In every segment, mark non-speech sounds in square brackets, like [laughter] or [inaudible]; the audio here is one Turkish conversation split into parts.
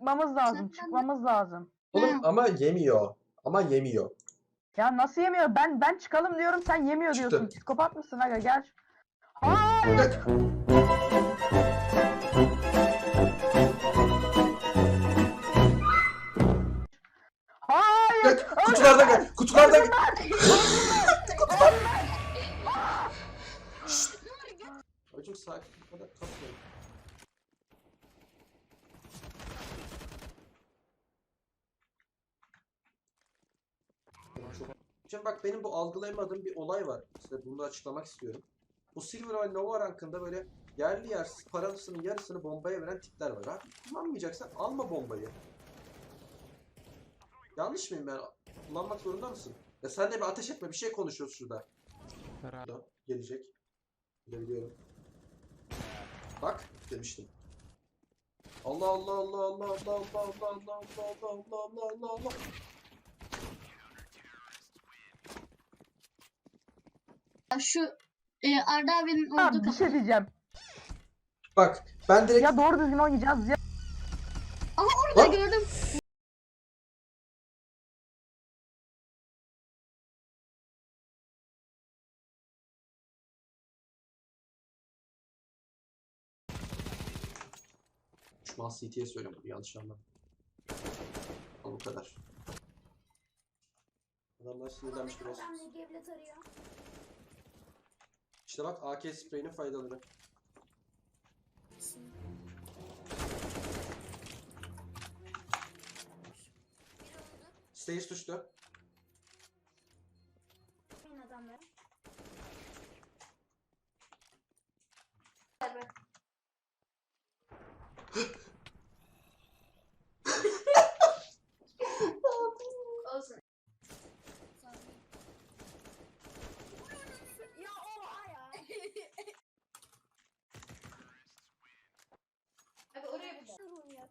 çıkmamız lazım. Sen- Çıkmamız lazım. Oğlum ama yemiyor. Ama yemiyor. Ya nasıl yemiyor? Ben ben çıkalım diyorum sen yemiyor Çıktı. diyorsun. Psikopat mısın aga gel. Hayır. Hayır. Bak. Kutularda gel. Kutularda gel. Hocam [laughs] sakin. Bu kadar. Çok- Şimdi bak benim bu algılayamadığım bir olay var. Size bunu da açıklamak istiyorum. Bu Silver ve Nova rankında böyle yerli yersiz parasının yarısını bombaya veren tipler var. Abi kullanmayacaksan alma bombayı. Yanlış mıyım ben? Kullanmak zorunda mısın? Ya sen de bir ateş etme bir şey konuşuyoruz şurada. Da gelecek. Bilebiliyorum. Bak demiştim. Allah Allah Allah Allah Allah Allah Allah Allah Allah Allah Allah Allah Allah Şu e, Arda abinin Ha, olduğu bir kapı. şey diyeceğim. Bak ben direkt Ya doğru düzgün oynayacağız ya. Orada Lan! gördüm. Düşman CT'ye söylüyorum bunu yanlış anlama. Al bu kadar. Adamlar sinirlenmiş biraz. Adam. İşte bak AK spreyinin faydaları. Stage düştü. Benim [gasps] [laughs] adamları. Olsun. Ya oha ya. Abi oraya bak.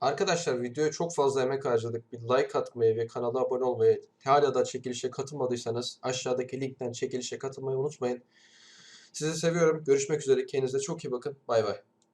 Arkadaşlar videoya çok fazla emek harcadık. Bir like atmayı ve kanala abone olmayı, hala da çekilişe katılmadıysanız aşağıdaki linkten çekilişe katılmayı unutmayın. Sizi seviyorum. Görüşmek üzere. Kendinize çok iyi bakın. Bay bay.